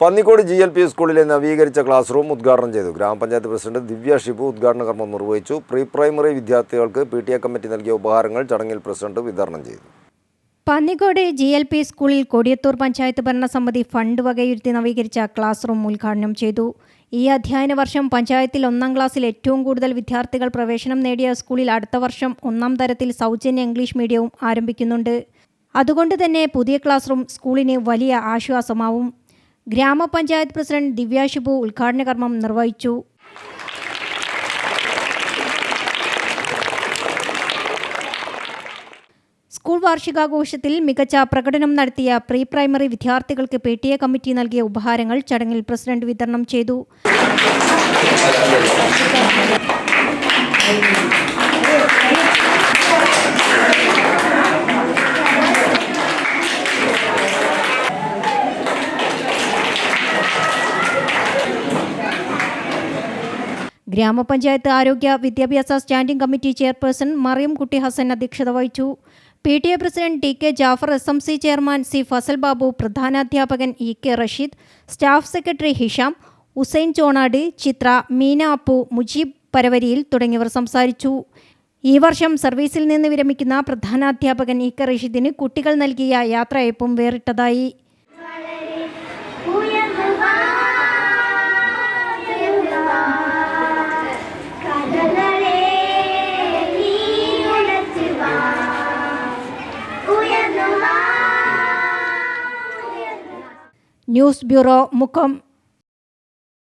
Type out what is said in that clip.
Pannikode G L P സ്കൂളിലെ നവീകരിച്ച class room ഉദ്ഘാടനം ചെയ്തു. ഗ്രാമപഞ്ചായത്ത് പ്രസിഡന്റ് ദിവ്യ ഷിബു ഉദ്ഘാടന കർമ്മം നിർവഹിച്ചു. പ്രീ പ്രൈമറി വിദ്യാർത്ഥികൾക്ക് പി ടി എ കമ്മിറ്റി നൽകിയ ഉപഹാരങ്ങൾ ചടങ്ങിൽ പ്രസിഡന്റ് വിതരണം ചെയ്തു. പന്നിക്കോട് ജി എൽ പി സ്കൂളിൽ കൊടിയത്തൂർ പഞ്ചായത്ത് ഭരണസമിതി ഫണ്ട് വകയിരുത്തി നവീകരിച്ച ക്ലാസ് റൂം ഉദ്ഘാടനം ചെയ്തു. ഈ അധ്യയന വർഷം പഞ്ചായത്തിൽ ഒന്നാം ക്ലാസ്സിൽ ഏറ്റവും കൂടുതൽ വിദ്യാർത്ഥികൾ പ്രവേശനം നേടിയ സ്കൂളിൽ അടുത്ത വർഷം ഒന്നാം തരത്തിൽ സൗജന്യ ഇംഗ്ലീഷ് മീഡിയവും ആരംഭിക്കുന്നുണ്ട്. അതുകൊണ്ട് തന്നെ പുതിയ ക്ലാസ് റൂം സ്കൂളിന് വലിയ ആശ്വാസമാവും. ഗ്രാമപഞ്ചായത്ത് പ്രസിഡന്റ് ദിവ്യ ഉദ്ഘാടന കർമ്മം നിർവഹിച്ചു. സ്കൂൾ വാർഷികാഘോഷത്തിൽ മികച്ച പ്രകടനം നടത്തിയ പ്രീ പ്രൈമറി വിദ്യാർത്ഥികൾക്ക് പി ടി എ കമ്മിറ്റി നൽകിയ ഉപഹാരങ്ങൾ ചടങ്ങിൽ പ്രസിഡന്റ് വിതരണം ചെയ്തു. ഗ്രാമപഞ്ചായത്ത് ആരോഗ്യ വിദ്യാഭ്യാസ സ്റ്റാൻഡിംഗ് കമ്മിറ്റി ചെയർപേഴ്സൺ മറിയം കുട്ടി ഹസൻ അധ്യക്ഷത വഹിച്ചു. P T A president T K Jafar S M C chairman C Fazal Babu പ്രധാനാധ്യാപകൻ E K Rasheed staff secretary Hisham Usain Chonad Chithra Meena Appu Mujeeb പരവരിയിൽ തുടങ്ങിയവർ സംസാരിച്ചു. ഈ വർഷം സർവീസിൽ നിന്ന് വിരമിക്കുന്ന പ്രധാനാധ്യാപകൻ ഇ കെ റഷീദിന് കുട്ടികൾ നൽകിയ യാത്രയപ്പും വേറിട്ടതായി. News bureau Mukkam